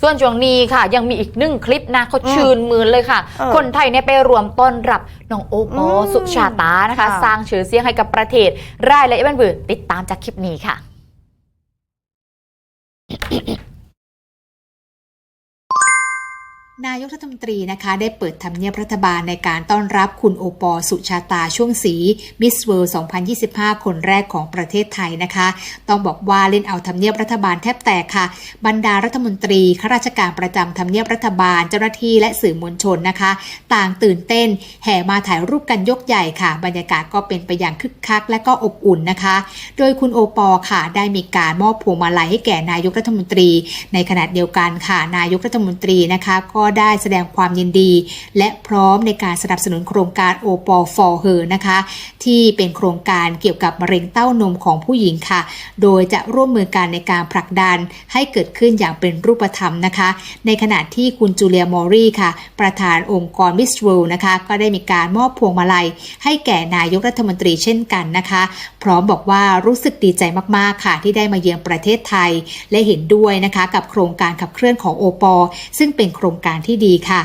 ส่วนช่วงนี้ค่ะ ยังมีอีกหนึ่งคลิปนะเขาชื่นมือเลยค่ะ เออคนไทยเนี่ยไปรวมต้อนรับน้องโอปออืมสุชาตานะคะ ค่ะ สร้างชื่อเสียงให้กับประเทศ รายละเอียดบันบือติดตามจากคลิปนี้ค่ะ นายกรัฐมนตรีนะคะได้เปิดทำเนียบรัฐบาลในการต้อนรับคุณโอปอสุชาตาช่วงสีมิสเวิลด์2025 คนแรกของประเทศไทยนะคะ ต้องบอกว่าเล่นเอาทำเนียบรัฐบาลแทบแตกค่ะ บรรดารัฐมนตรีข้าราชการประจำทำเนียบรัฐบาลเจ้าหน้าที่และสื่อมวลชนนะคะ ต่างตื่นเต้น แห่มาถ่ายรูปกันยกใหญ่ค่ะ บรรยากาศก็เป็นไปอย่างคึกคัก และก็อบอุ่นนะคะ โดยคุณโอปอค่ะ ได้มีการมอบพวงมาลัยให้แก่นายกรัฐมนตรี ในขณะเดียวกันค่ะ นายกรัฐมนตรีนะคะก็ได้แสดงความยินดี และพร้อมในการสนับสนุนโครงการโอปอ for her นะคะ ที่เป็นโครงการเกี่ยวกับมะเร็งเต้านมของผู้หญิงค่ะ โดยจะร่วมมือกันในการผลักดันให้เกิดขึ้นอย่างเป็นรูปธรรมนะคะ ในขณะที่คุณจูเลียมอรี่ค่ะ ประธานองค์กรมิสเวลนะคะ ก็ได้มีการมอบพวงมาลัย ให้แก่นายกรัฐมนตรีเช่นกันนะคะ พร้อมบอกว่ารู้สึกดีใจมากๆค่ะ ที่ได้มาเยือนประเทศไทย และเห็นด้วยนะคะ กับโครงการขับเคลื่อนของโอปอซึ่งเป็นโครงการที่ดีค่ะ